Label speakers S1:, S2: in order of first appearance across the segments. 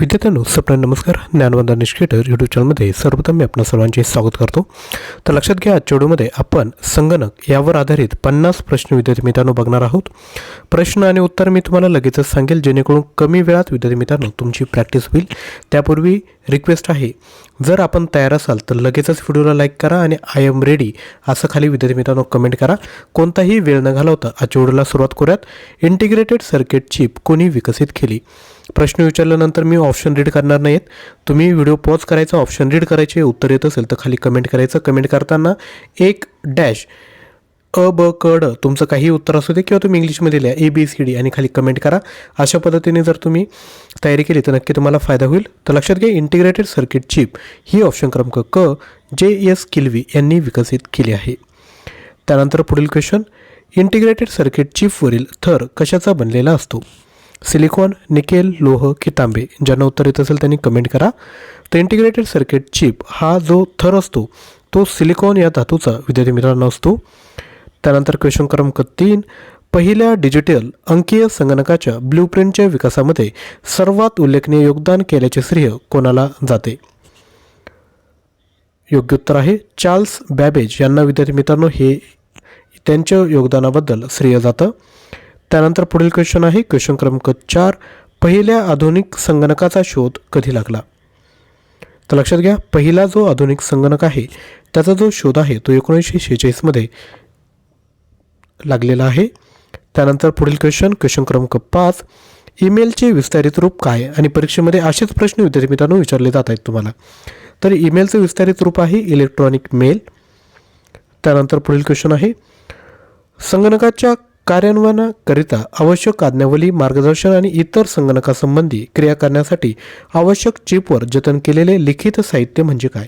S1: विद्यार्थ्यांनो सप्न नमस्कार. ज्ञानवंदा निष्केटर यूट्यूब चॅनलमध्ये सर्वप्रथम मी आपणा सर्वांचे स्वागत करतो. तर लक्षात घ्या आजच्या व्हिडिओमध्ये आपण संगणक यावर आधारित पन्नास प्रश्न विद्यार्थी मित्रांनो बघणार आहोत. प्रश्न आणि उत्तर मी तुम्हाला लगेचच सांगेल जेणेकरून कमी वेळात विद्यार्थी मित्रांनो तुमची प्रॅक्टिस होईल. त्यापूर्वी रिक्वेस्ट आहे. जर आपण तयार असाल तर लगेचच व्हिडिओला लाईक करा आणि आय एम रेडी असं खाली विद्यार्थी मित्रांनो कमेंट करा. कोणताही वेळ न घालवता आजच्या व्हिडिओला सुरुवात करूयात. इंटिग्रेटेड सर्किट चिप कोणी विकसित केली? प्रश्न विचारल्यानंतर मी ऑप्शन रीड करणार नाहीत. तुम्ही व्हिडिओ पॉज करायचा ऑप्शन रीड करायचे उत्तर येत असेल तर खाली कमेंट करायचं. कमेंट करताना एक डॅश अ ब क ड तुमचं काही उत्तर असू दे किंवा तुम्ही इंग्लिशमध्ये लिहा. ए बी सी डी आणि खाली कमेंट करा. अशा पद्धतीने जर तुम्ही तयारी केली तर नक्की तुम्हाला फायदा होईल. तर लक्षात घ्या इंटिग्रेटेड सर्किट चिप ही ऑप्शन क्रमांक क जे एस किल्वी यांनी विकसित केली आहे. त्यानंतर पुढील क्वेश्चन इंटिग्रेटेड सर्किट चिपवरील थर कशाचा बनलेला असतो? सिलिकॉन निकेल लोह की तांबे. ज्यांना उत्तर येत असेल त्यांनी कमेंट करा. तर इंटिग्रेटेड सर्किट चिप हा जो थर असतो तो सिलिकॉन या धातूचा विद्यार्थी मित्रांनो असतो. त्यानंतर क्वेश्चन क्रमांक तीन पहिल्या डिजिटल अंकीय संगणकाच्या ब्लूप्रिंटच्या विकासामध्ये सर्वात उल्लेखनीय योगदान केल्याचे श्रेय कोणाला जाते? योग्य उत्तर आहे चार्ल्स बॅबेज यांना विद्यार्थी मित्रांनो हे त्यांच्या योगदानाबद्दल श्रेय जातं. त्यानंतर पुढील क्वेश्चन आहे क्वेश्चन क्रमांक चार पहिल्या आधुनिक संगणकाचा शोध कधी लागला? तर लक्षात घ्या पहिला जो आधुनिक संगणक आहे त्याचा जो शोध आहे तो एकोणीसशे शेहेचाळीसमध्ये लागलेला आहे. त्यानंतर पुढील क्वेश्चन क्वेश्चन क्रमांक पाच. ईमेलचे विस्तारित रूप काय आणि परीक्षेमध्ये असेच प्रश्न विद्यार्थी मित्रांनो विचारले जात आहेत तुम्हाला. तर ईमेलचं विस्तारित रूप आहे इलेक्ट्रॉनिक मेल त्यानंतर पुढील क्वेश्चन आहे. संगणकाच्या कार्यान्वयनाकरिता आवश्यक आज्ञावली मार्गदर्शन आणि इतर संगणकासंबंधी क्रिया करण्यासाठी आवश्यक चिपवर जतन केलेले लिखित साहित्य म्हणजे काय?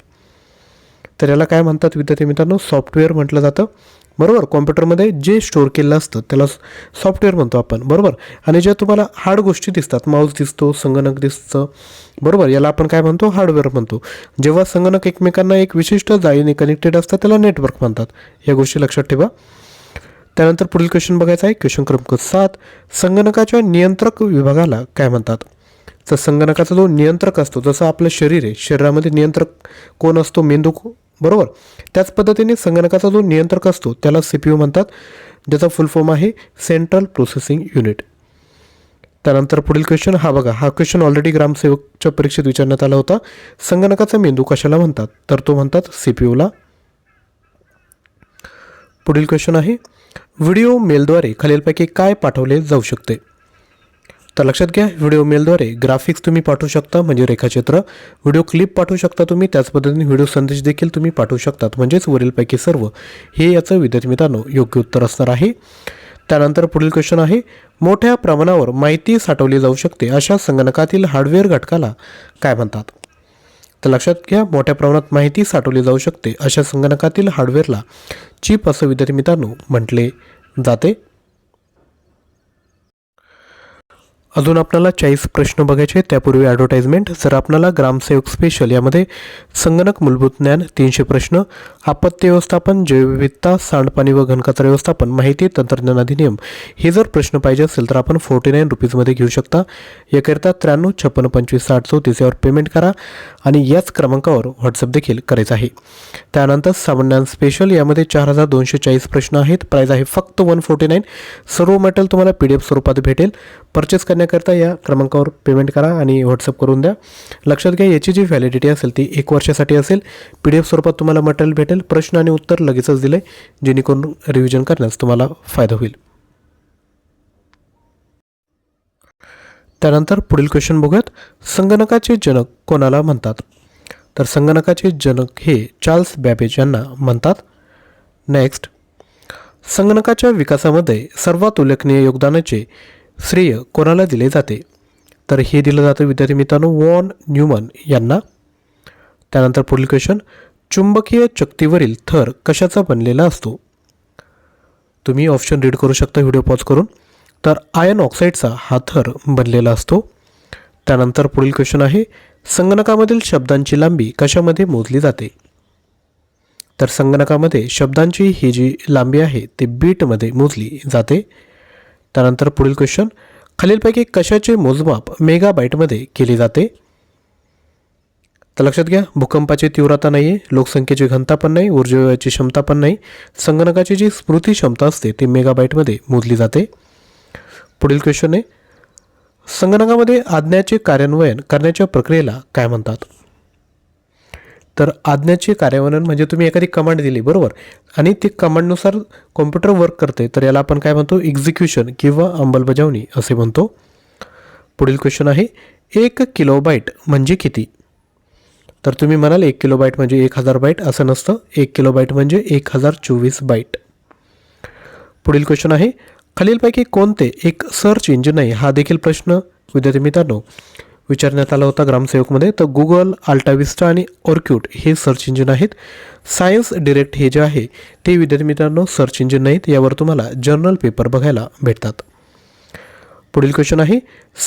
S1: तर याला काय म्हणतात विद्यार्थी मित्रांनो? सॉफ्टवेअर म्हटलं जातं. बरोबर? कॉम्प्युटरमध्ये जे स्टोअर केलेलं असतं त्याला सॉफ्टवेअर म्हणतो आपण. बरोबर? आणि ज्या तुम्हाला हार्ड गोष्टी दिसतात माऊस दिसतो संगणक दिसतं बरोबर? याला आपण काय म्हणतो? हार्डवेअर म्हणतो. जेव्हा संगणक एकमेकांना एक विशिष्ट जाळीने कनेक्टेड असतात त्याला नेटवर्क म्हणतात. या गोष्टी लक्षात ठेवा. त्यानंतर पुढील क्वेश्चन बघायचा आहे. क्वेश्चन क्रमांक सात संगणकाच्या नियंत्रक विभागाला काय म्हणतात? तर संगणकाचा जो नियंत्रक असतो जसं आपलं शरीर आहे शरीरामध्ये नियंत्रक कोण असतो? मेंदू बरोबर? त्याच पद्धतीने संगणकाचा जो नियंत्रक असतो त्याला सी पी यू म्हणतात ज्याचा फुल फॉर्म आहे सेंट्रल प्रोसेसिंग युनिट त्यानंतर पुढील क्वेश्चन हा बघा हा क्वेश्चन ऑलरेडी ग्रामसेवकच्या परीक्षेत विचारण्यात आला होता. संगणकाचा मेंदू कशाला म्हणतात? तर तो म्हणतात सी पी यूला पुढील क्वेश्चन आहे व्हिडिओ मेलद्वारे खालीलपैकी काय पाठवले जाऊ शकते? तर लक्षात घ्या व्हिडिओ मेलद्वारे ग्राफिक्स तुम्ही पाठवू शकता म्हणजे रेखाचित्र. व्हिडिओ क्लिप पाठवू शकता तुम्ही त्याच पद्धतीने व्हिडिओ संदेश देखील तुम्ही पाठवू शकतात म्हणजेच वरीलपैकी सर्व. हे याचं विद्यार्थी मित्रांनो योग्य उत्तर असणार आहे. त्यानंतर पुढील क्वेश्चन आहे मोठ्या प्रमाणावर माहिती साठवली जाऊ शकते अशा संगणकातील हार्डवेअर घटकाला काय म्हणतात? तर लक्षात घ्या मोठ्या प्रमाणात माहिती साठवली जाऊ शकते अशा संगणकातील हार्डवेअरला चिप असं विद्यार्थी मित्रांनो म्हटले जाते. अजून आपल्याला चाळीस प्रश्न बघायचे त्यापूर्वी ॲडव्हर्टाईजमेंट जर आपल्याला ग्रामसेवक स्पेशल यामध्ये संगणक मूलभूत ज्ञान तीनशे प्रश्न आपत्ती व्यवस्थापन जैवविविधता सांडपाणी व घनकचरा व्यवस्थापन माहिती तंत्रज्ञान अधिनियम हे जर प्रश्न पाहिजे असेल तर आपण फोर्टी नाईन रुपीजमध्ये घेऊ शकता. याकरिता त्र्याण्णव छप्पन्न पंचवीस साठ चौतीस यावर पेमेंट करा आणि याच क्रमांकावर व्हॉट्सअप देखील करायचं आहे. त्यानंतर सामान्यान स्पेशल यामध्ये चार हजार दोनशे चाळीस प्रश्न आहेत. प्राईज आहे फक्त वन फोर्टी नाईन सर्व मटेरियल तुम्हाला पी डी एफ स्वरूपात भेटेल. परचेस करण्याकरता या क्रमांकावर पेमेंट करा आणि व्हॉट्सअप करून द्या. लक्षात घ्या याची जी व्हॅलिडिटी असेल ती एक वर्षासाठी असेल. पी डी एफ स्वरूपात तुम्हाला मटेरियल भेटेल प्रश्न आणि उत्तर लगेचच दिले जेणेकरून रिव्हिजन करण्यास तुम्हाला फायदा होईल. त्यानंतर पुढील क्वेश्चन बघूयात. संगणकाचे जनक कोणाला म्हणतात? तर संगणकाचे जनक हे चार्ल्स बॅबेज यांना म्हणतात. नेक्स्ट संगणकाच्या विकासामध्ये सर्वात उल्लेखनीय योगदानाचे श्रेय कोणाला दिले जाते? तर हे दिलं जातं विद्यार्थी मित्रांनो वॉन न्यूमन यांना. त्यानंतर पुढील क्वेश्चन चुंबकीय चक्तीवरील थर कशाचा बनलेला असतो? तुम्ही ऑप्शन रीड करू शकता व्हिडिओ पॉज करून. तर आयन ऑक्साईडचा हा थर बनलेला असतो. त्यानंतर पुढील क्वेश्चन आहे संगणकामधील शब्दांची लांबी कशामध्ये मोजली जाते? तर संगणकामध्ये शब्दांची ही जी लांबी आहे ती बीटमध्ये मोजली जाते. त्यानंतर पुढील क्वेश्चन खालीलपैकी कशाचे मोजमाप मेगाबाईटमध्ये केले जाते? तर लक्षात घ्या भूकंपाची तीव्रता नाही आहे लोकसंख्येची घनता पण नाही ऊर्जेची क्षमता पण नाही संगणकाची जी स्मृती क्षमता असते ती मेगाबाईटमध्ये मोजली जाते. पुढील क्वेश्चन आहे संगणकामध्ये आज्ञाचे कार्यान्वयन करण्याच्या प्रक्रियेला काय म्हणतात? तर आज्ञाचे कार्यान्वयन म्हणजे तुम्ही एखादी कमांड दिली बरोबर? आणि ती कमांडनुसार कॉम्प्युटर वर्क करते तर याला आपण काय म्हणतो? एक्झिक्युशन किंवा अंमलबजावणी असे म्हणतो. पुढील क्वेश्चन आहे एक किलोबाईट म्हणजे किती? तर तुम्ही म्हणाल एक किलोबाईट म्हणजे एक हजार बाईट असं नसतं. एक किलोबाईट म्हणजे एक हजार चोवीस बाईट पुढील क्वेश्चन आहे खालीलपैकी कोणते एक सर्च इंजिन आहे? हा देखील प्रश्न विद्यार्थी मित्रांनो विचारण्यात आला होता ग्रामसेवकमध्ये. तर गुगल अल्टाविस्टा आणि ऑर्क्यूट हे सर्च इंजिन आहेत. सायन्स डिरेक्ट हे जे आहे ते विद्यार्थी मित्रांनो सर्च इंजिन नाहीत. यावर तुम्हाला जर्नल पेपर बघायला भेटतात. पुढील क्वेश्चन आहे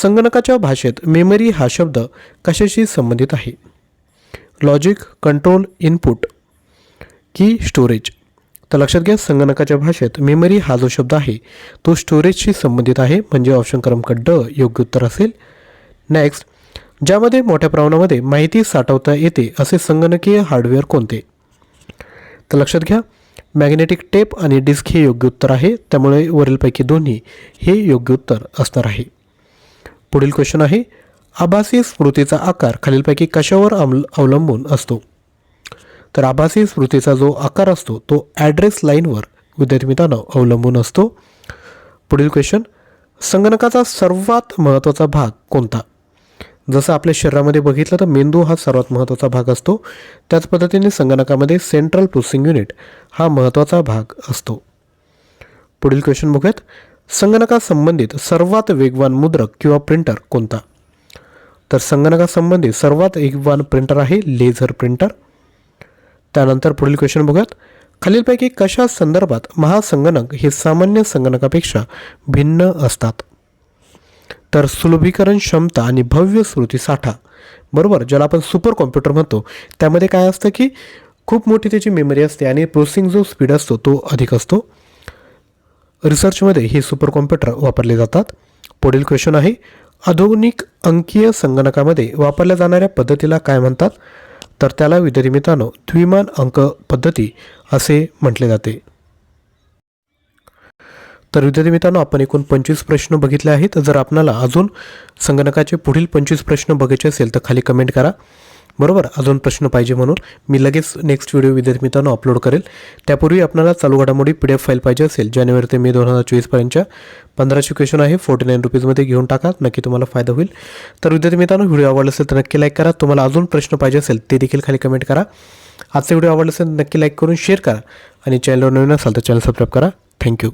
S1: संगणकाच्या भाषेत मेमरी हा शब्द कशाशी संबंधित आहे? लॉजिक कंट्रोल इनपुट की स्टोरेज तर लक्षात घ्या संगणकाच्या भाषेत मेमरी हा जो शब्द आहे तो स्टोरेजशी संबंधित आहे. म्हणजे ऑप्शन क्रमांक ड योग्य उत्तर असेल. नेक्स्ट ज्यामध्ये मोठ्या प्रमाणामध्ये माहिती साठवता येते असे संगणकीय हार्डवेअर कोणते? तर लक्षात घ्या मॅग्नेटिक टेप आणि डिस्क हे योग्य उत्तर आहे त्यामुळे वरीलपैकी दोन्ही हे योग्य उत्तर असणार आहे. पुढील क्वेश्चन आहे आभासी स्मृतीचा आकार खालीलपैकी कशावर अवलंबून असतो? तर आभासी स्मृतीचा जो आकार असतो तो ॲड्रेस लाईनवर विद्यार्थी मित्रांनो अवलंबून असतो. पुढील क्वेश्चन संगणकाचा सर्वात महत्त्वाचा भाग कोणता? जसं आपल्या शरीरामध्ये बघितलं तर मेंदू हा सर्वात महत्त्वाचा भाग असतो. त्याच पद्धतीने संगणकामध्ये सेंट्रल प्रोसेसिंग युनिट हा महत्त्वाचा भाग असतो. पुढील क्वेश्चन बघूयात. संगणकासंबंधित सर्वात वेगवान मुद्रक किंवा प्रिंटर कोणता? तर संगणकासंबंधित सर्वात वेगवान प्रिंटर आहे लेझर प्रिंटर त्यानंतर पुढील क्वेश्चन बघूयात. खालीलपैकी कशा संदर्भात महासंगणक हे सामान्य संगणकापेक्षा भिन्न असतात? तर सुलभीकरण क्षमता आणि भव्य स्मृती साठा. बरोबर? ज्याला आपण सुपर कॉम्प्युटर म्हणतो. त्यामध्ये काय असतं की खूप मोठी त्याची मेमरी असते आणि प्रोसेसिंग जो स्पीड असतो तो अधिक असतो. रिसर्चमध्ये हे सुपर कॉम्प्युटर वापरले जातात. पुढील क्वेश्चन आहे आधुनिक अंकीय संगणकामध्ये वापरल्या जाणाऱ्या पद्धतीला काय म्हणतात? तर त्याला विद्यार्थी मित्रांनो द्विमान अंक पद्धती असे म्हटले जाते. तर विद्यार्थी मित्रांनो आपण एकूण पंचवीस प्रश्न बघितले आहेत. जर आपणाला अजून संगणकाचे पुढील पंचवीस प्रश्न बघायचे असेल तर खाली कमेंट करा. बरोबर? अजून प्रश्न पाहिजे म्हणून मी लगेच नेक्स्ट व्हिडिओ विद्यार्थी मित्रांनो अपलोड करेल. त्यापूर्वी आपल्याला चालू घडामोडी पी डी एफ फाईल पाहिजे असेल जानेवारी ते मे दोन हजार चोवीसपर्यंतच्या पंधराशे क्वेश्चन आहे. फोर्टी नाईन रुपीजमध्ये घेऊन टाका नक्की तुम्हाला फायदा होईल. तर विद्यार्थी मित्रांनो व्हिडिओ आवडला असेल तर नक्की लाईक करा. तुम्हाला अजून प्रश्न पाहिजे असेल ते देखील खाली कमेंट करा. आजचा व्हिडिओ आवडला असेल तर नक्की लाईक करून शेअर करा. आणि चॅनलवर नवीन असाल तर चॅनल सबस्क्राईब करा. थँक्यू